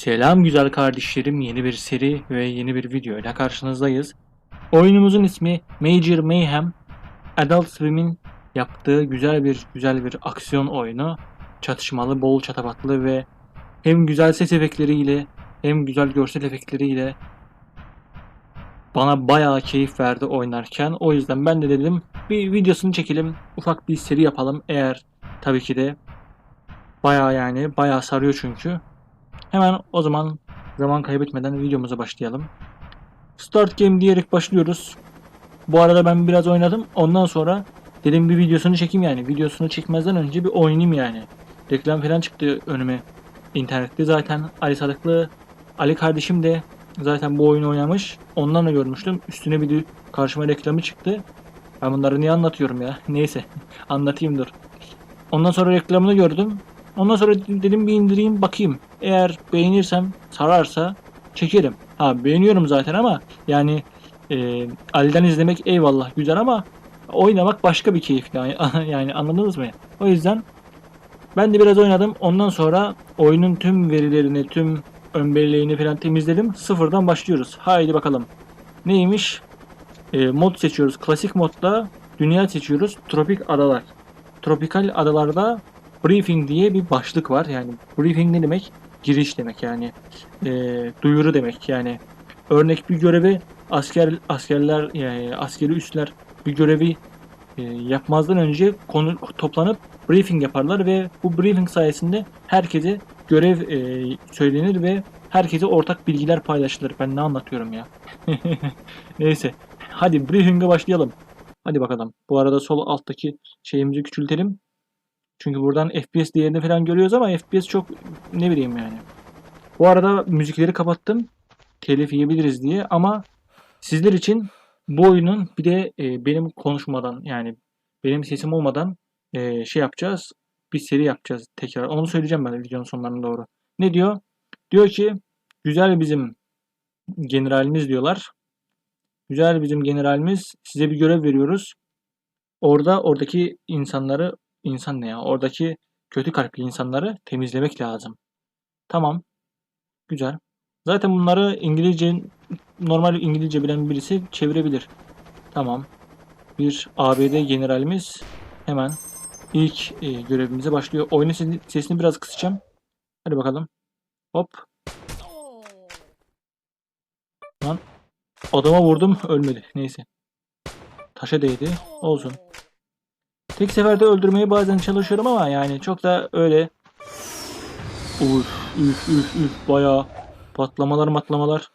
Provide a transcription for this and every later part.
Selam güzel kardeşlerim. Yeni bir seri ve yeni bir video ile karşınızdayız. Oyunumuzun ismi Major Mayhem. Adult Swim'in yaptığı güzel bir güzel bir aksiyon oyunu. Çatışmalı, bol çatabatlı ve hem güzel ses efektleriyle hem güzel görsel efektleriyle bana bayağı keyif verdi oynarken. O yüzden ben de dedim bir videosunu çekelim. Ufak bir seri yapalım. Eğer tabii ki de bayağı yani bayağı sarıyor çünkü. Hemen o zaman zaman kaybetmeden videomuza başlayalım. Start game diyerek başlıyoruz. Bu arada ben biraz oynadım. Ondan sonra dedim bir videosunu çekeyim yani. Videosunu çekmezden önce bir oynayayım yani. Reklam falan çıktı önüme. İnternette zaten Ali Sadıklı, Ali kardeşim de zaten bu oyunu oynamış. Ondan da görmüştüm. Üstüne bir de karşıma reklamı çıktı. Ben bunları niye anlatıyorum ya? Neyse. Anlatayım dur. Ondan sonra reklamını gördüm. Ondan sonra dedim bir indireyim bakayım. Eğer beğenirsem sararsa çekerim. Ha beğeniyorum zaten ama yani e, Ali'den izlemek eyvallah güzel ama oynamak başka bir keyif yani, yani anladınız mı? O yüzden ben de biraz oynadım. Ondan sonra oyunun tüm verilerini, tüm ön belleğini falan temizledim. Sıfırdan başlıyoruz. Haydi bakalım. Neymiş? E, mod seçiyoruz. Klasik modda dünya seçiyoruz. Tropik adalar. Tropikal adalarda briefing diye bir başlık var. Yani briefing ne demek? Giriş demek yani. E, duyuru demek yani. Örnek bir görevi asker askerler yani askeri üsler bir görevi e, yapmazdan önce konu toplanıp briefing yaparlar ve bu briefing sayesinde herkese görev e, söylenir ve herkese ortak bilgiler paylaşılır. Ben ne anlatıyorum ya? Neyse. Hadi briefing'e başlayalım. Hadi bakalım. Bu arada sol alttaki şeyimizi küçültelim. Çünkü buradan FPS değerini falan görüyoruz ama FPS çok ne bileyim yani. Bu arada müzikleri kapattım. Telif yiyebiliriz diye ama sizler için bu oyunun bir de e, benim konuşmadan yani benim sesim olmadan e, şey yapacağız. Bir seri yapacağız tekrar. Onu söyleyeceğim ben de videonun sonlarına doğru. Ne diyor? Diyor ki güzel bizim generalimiz diyorlar. Güzel bizim generalimiz size bir görev veriyoruz. Orada oradaki insanları insan ne ya? Oradaki kötü kalpli insanları temizlemek lazım. Tamam. Güzel. Zaten bunları İngilizce normal İngilizce bilen birisi çevirebilir. Tamam. Bir ABD generalimiz hemen ilk e, görevimize başlıyor. Oyunun sesini, sesini biraz kısacağım. Hadi bakalım. Hop. Lan. Adama vurdum ölmedi. Neyse. Taşa değdi. Olsun. Tek seferde öldürmeye bazen çalışıyorum ama yani çok da öyle Uf üf üf üf bayağı patlamalar matlamalar.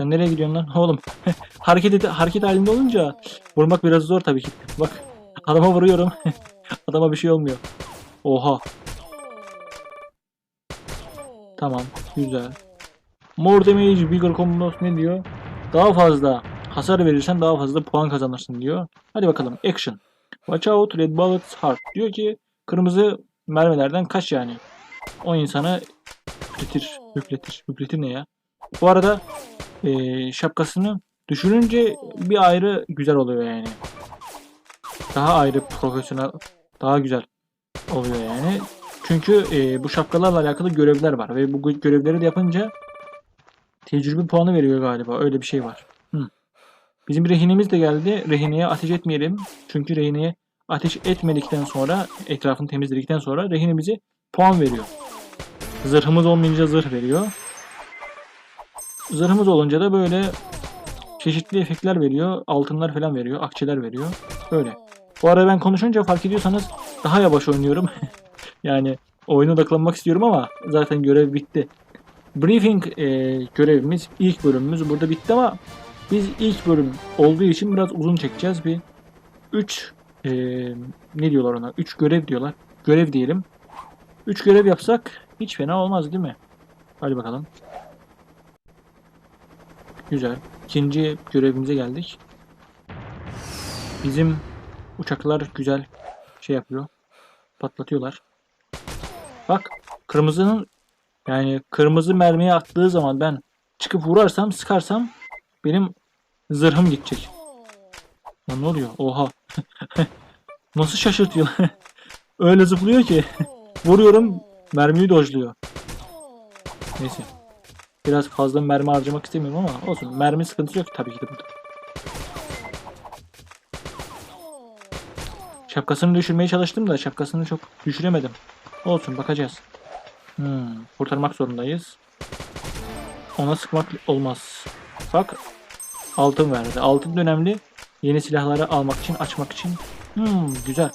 Sen nereye gidiyorsun lan? Oğlum hareket ed- hareket halinde olunca vurmak biraz zor tabii ki. Bak adama vuruyorum. adama bir şey olmuyor. Oha. Tamam güzel. More damage bigger combos ne diyor? Daha fazla hasar verirsen daha fazla puan kazanırsın diyor. Hadi bakalım action. Watch out red bullets hard. Diyor ki kırmızı mermilerden kaç yani. O insanı üfletir. Üfletir. Üfletir ne ya? Bu arada eee, şapkasını düşürünce bir ayrı güzel oluyor yani. Daha ayrı profesyonel, daha güzel oluyor yani. Çünkü eee, bu şapkalarla alakalı görevler var ve bu gö- görevleri de yapınca tecrübe puanı veriyor galiba. Öyle bir şey var. Hı. Bizim rehinemiz de geldi. Rehineye ateş etmeyelim. Çünkü rehineye ateş etmedikten sonra etrafını temizledikten sonra rehinemizi puan veriyor. Zırhımız olmayınca zırh veriyor. Zırhımız olunca da böyle çeşitli efektler veriyor. Altınlar falan veriyor. Akçeler veriyor. Böyle. Bu arada ben konuşunca fark ediyorsanız daha yavaş oynuyorum. yani oyuna odaklanmak istiyorum ama zaten görev bitti. Briefing e, görevimiz, ilk bölümümüz burada bitti ama biz ilk bölüm olduğu için biraz uzun çekeceğiz. Bir 3 ne diyorlar ona? 3 görev diyorlar. Görev diyelim. 3 görev yapsak hiç fena olmaz değil mi? Hadi bakalım. Güzel. İkinci görevimize geldik. Bizim uçaklar güzel şey yapıyor. Patlatıyorlar. Bak kırmızının yani kırmızı mermiyi attığı zaman ben çıkıp vurarsam sıkarsam benim zırhım gidecek. Lan ne oluyor? Oha. Nasıl şaşırtıyor? Öyle zıplıyor ki. Vuruyorum mermiyi dojluyor. Neyse. Biraz fazla mermi harcamak istemiyorum ama olsun. Mermi sıkıntısı yok tabii ki de burada. Şapkasını düşürmeye çalıştım da şapkasını çok düşüremedim. Olsun bakacağız. Hmm, kurtarmak zorundayız. Ona sıkmak olmaz. Bak altın verdi. Altın önemli. Yeni silahları almak için, açmak için. Hmm, güzel.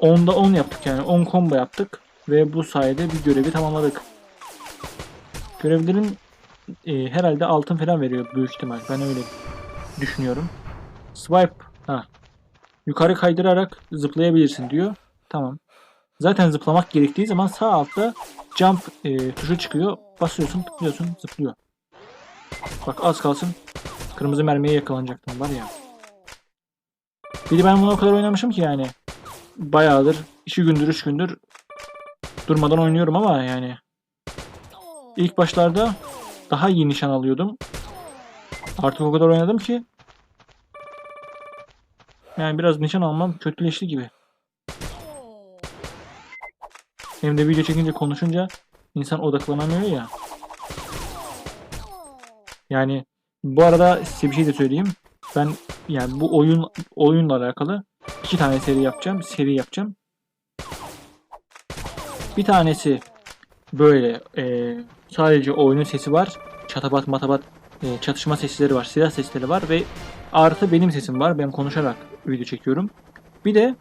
10'da 10 yaptık yani. 10 combo yaptık. Ve bu sayede bir görevi tamamladık. Görevlerin e, herhalde altın falan veriyor büyük ihtimal. Ben öyle düşünüyorum. Swipe. Ha. Yukarı kaydırarak zıplayabilirsin diyor. Tamam. Zaten zıplamak gerektiği zaman sağ altta jump e, tuşu çıkıyor. Basıyorsun, tıklıyorsun, zıplıyor. Bak az kalsın kırmızı mermiye yakalanacaktım var ya. Bir de ben bunu o kadar oynamışım ki yani. Bayağıdır, iki gündür, üç gündür durmadan oynuyorum ama yani. İlk başlarda daha iyi nişan alıyordum. Artık o kadar oynadım ki. Yani biraz nişan almam kötüleşti gibi. Hem de video çekince konuşunca insan odaklanamıyor ya. Yani bu arada size bir şey de söyleyeyim. Ben yani bu oyun oyunla alakalı iki tane seri yapacağım. Seri yapacağım. Bir tanesi böyle e, sadece oyunun sesi var. Çatapat matapat e, çatışma sesleri var. Silah sesleri var ve artı benim sesim var. Ben konuşarak video çekiyorum. Bir de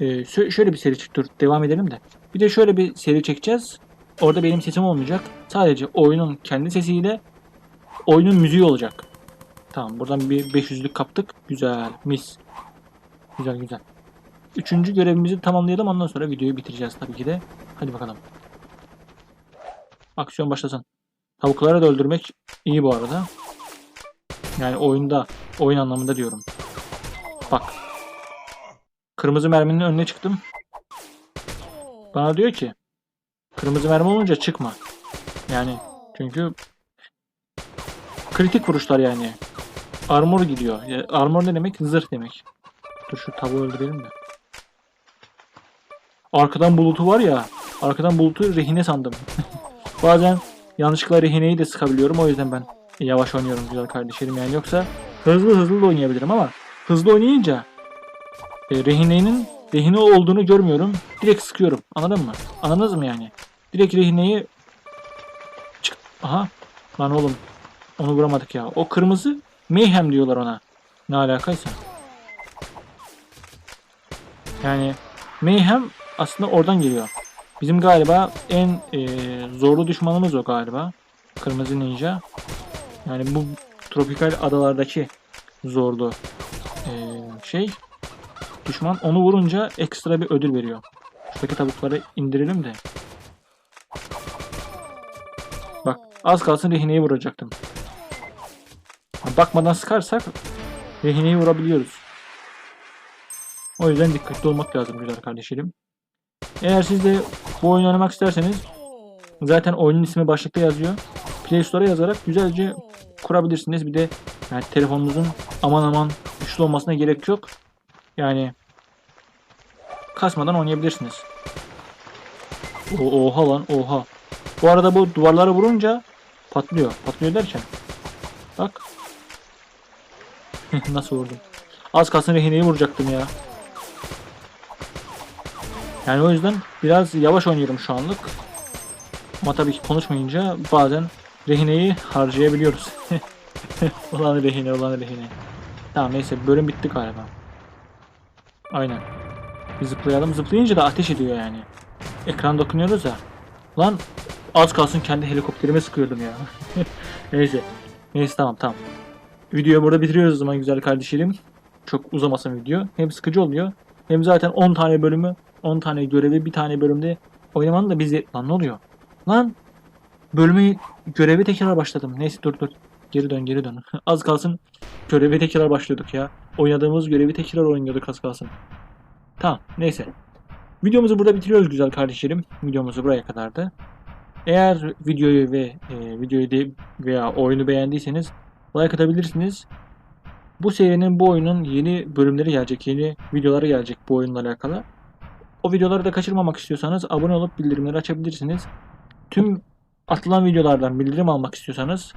e, şö- şöyle bir seri çıktı. Devam edelim de. Bir de şöyle bir seri çekeceğiz. Orada benim sesim olmayacak. Sadece oyunun kendi sesiyle oyunun müziği olacak. Tamam buradan bir 500'lük kaptık. Güzel. Mis. Güzel güzel. Üçüncü görevimizi tamamlayalım. Ondan sonra videoyu bitireceğiz tabii ki de. Hadi bakalım. Aksiyon başlasın. Tavukları da öldürmek iyi bu arada. Yani oyunda, oyun anlamında diyorum. Bak. Kırmızı merminin önüne çıktım. Bana diyor ki kırmızı mermi olunca çıkma. Yani çünkü kritik vuruşlar yani. Armor gidiyor. Ya, armor ne demek? Zırh demek. Dur şu tavuğu öldürelim de. Arkadan bulutu var ya. Arkadan bulutu rehine sandım. Bazen yanlışlıkla rehineyi de sıkabiliyorum. O yüzden ben yavaş oynuyorum güzel kardeşlerim. Yani yoksa hızlı hızlı da oynayabilirim ama hızlı oynayınca e, rehinenin rehine olduğunu görmüyorum. Direkt sıkıyorum. Anladın mı? Anladınız mı yani? Direkt rehineyi. Aha. Lan oğlum. Onu vuramadık ya. O kırmızı Mayhem diyorlar ona. Ne alakaysa. Yani Mayhem aslında oradan geliyor. Bizim galiba en e, zorlu düşmanımız o galiba. Kırmızı Ninja. Yani bu tropikal adalardaki zorlu e, şey düşman. Onu vurunca ekstra bir ödül veriyor. Şuradaki tavukları indirelim de. Bak az kalsın rehineyi vuracaktım. Bakmadan sıkarsak rehineyi vurabiliyoruz. O yüzden dikkatli olmak lazım güzel kardeşlerim. Eğer siz de bu oyunu oynamak isterseniz zaten oyunun ismi başlıkta yazıyor. Play Store'a yazarak güzelce kurabilirsiniz. Bir de yani telefonunuzun aman aman güçlü olmasına gerek yok. Yani kasmadan oynayabilirsiniz. O, oha lan oha. Bu arada bu duvarlara vurunca patlıyor. Patlıyor derken. Bak. Nasıl vurdum? Az kalsın rehineyi vuracaktım ya. Yani o yüzden biraz yavaş oynuyorum şu anlık. Ama tabii ki konuşmayınca bazen rehineyi harcayabiliyoruz. ulan rehine ulan rehine. Tamam neyse bölüm bitti galiba. Aynen. Bir zıplayalım. Zıplayınca da ateş ediyor yani. Ekran dokunuyoruz ya. Lan az kalsın kendi helikopterime sıkıyordum ya. neyse. Neyse tamam tamam. Videoyu burada bitiriyoruz o zaman güzel kardeşlerim. Çok uzamasın video. Hem sıkıcı oluyor. Hem zaten 10 tane bölümü 10 tane görevi bir tane bölümde oynamanın da bizi... Lan ne oluyor? Lan bölümü görevi tekrar başladım. Neyse dur dur. Geri dön geri dön. az kalsın görevi tekrar başlıyorduk ya. Oynadığımız görevi tekrar oynuyorduk az kalsın. Tamam neyse. Videomuzu burada bitiriyoruz güzel kardeşlerim. Videomuzu buraya kadardı. Eğer videoyu ve e, videoyu de veya oyunu beğendiyseniz like atabilirsiniz. Bu serinin bu oyunun yeni bölümleri gelecek, yeni videoları gelecek bu oyunla alakalı. O videoları da kaçırmamak istiyorsanız abone olup bildirimleri açabilirsiniz. Tüm atılan videolardan bildirim almak istiyorsanız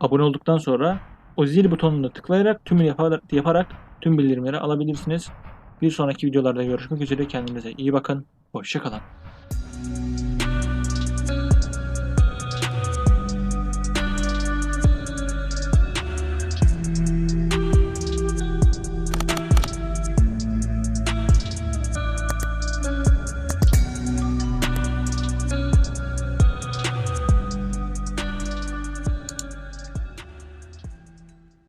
abone olduktan sonra o zil butonuna tıklayarak tüm yaparak, yaparak tüm bildirimleri alabilirsiniz. Bir sonraki videolarda görüşmek üzere. Kendinize iyi bakın. Hoşçakalın.